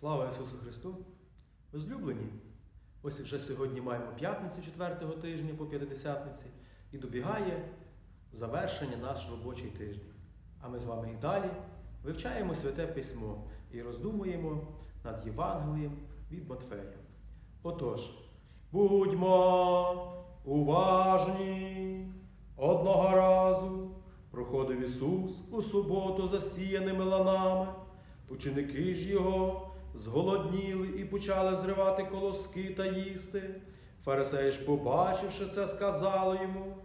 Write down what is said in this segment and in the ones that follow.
Слава Ісусу Христу! Возлюблені! Ось вже сьогодні маємо п'ятницю четвертого тижня по п'ятидесятниці і добігає завершення наш робочий тиждень. А ми з вами і далі вивчаємо Святе Письмо і роздумуємо над Євангелієм від Матфея. Отож, будьмо уважні! Одного разу проходив Ісус у суботу засіяними ланами. Ученики ж його зголодніли і почали зривати колоски та їсти. Фарисеї ж, побачивши це, сказали йому: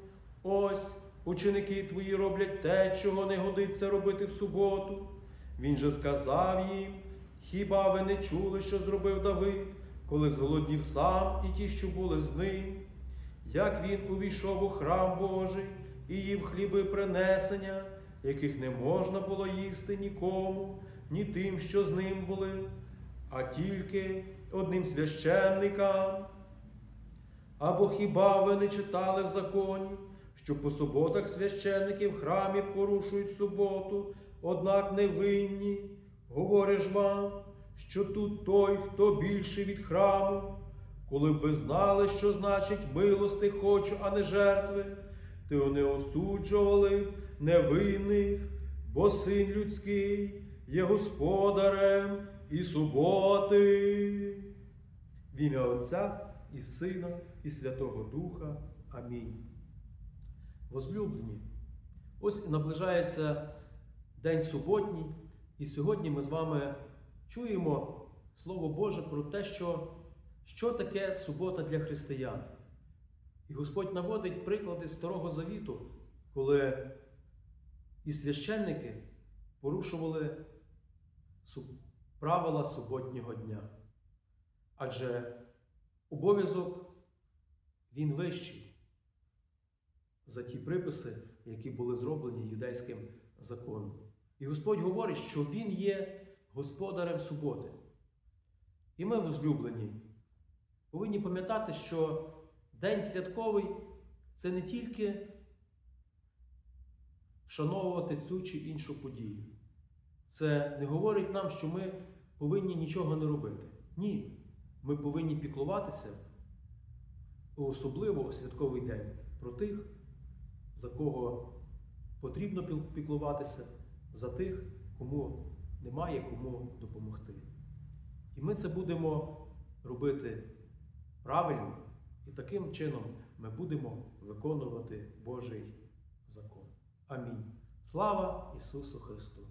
ось ученики твої роблять те, чого не годиться робити в суботу. Він же сказав їм: Хіба ви не чули, що зробив Давид, коли зголоднів сам і ті, що були з ним? Як він увійшов у храм Божий і їв хліби принесення, яких не можна було їсти нікому, ні тим, що з ним були, а тільки одним священникам. Або хіба ви не читали в законі, що по суботах священники в храмі порушують суботу, однак не винні? Говориш вам, що тут той, хто більший від храму, коли б ви знали, що значить милости хочу, а не жертви, то не осуджували невинних, бо син людський є господарем і суботи. В ім'я Отця і Сина, і Святого Духа. Амінь. Возлюблені, ось наближається День суботній, і сьогодні ми з вами чуємо Слово Боже про те, що, що таке субота для християн. І Господь наводить приклади Старого Завіту, коли і священники порушували правила суботнього дня. Адже обов'язок він вищий за ті приписи, які були зроблені юдейським законом. І Господь говорить, що Він є господарем суботи. І ми, возлюблені, повинні пам'ятати, що День святковий це не тільки вшановувати цю чи іншу подію. Це не говорить нам, що ми повинні нічого не робити. Ні. Ми повинні піклуватися, особливо у святковий день, про тих, за кого потрібно піклуватися, за тих, кому немає кому допомогти. І ми це будемо робити правильно, і таким чином ми будемо виконувати Божий закон. Амінь. Слава Ісусу Христу!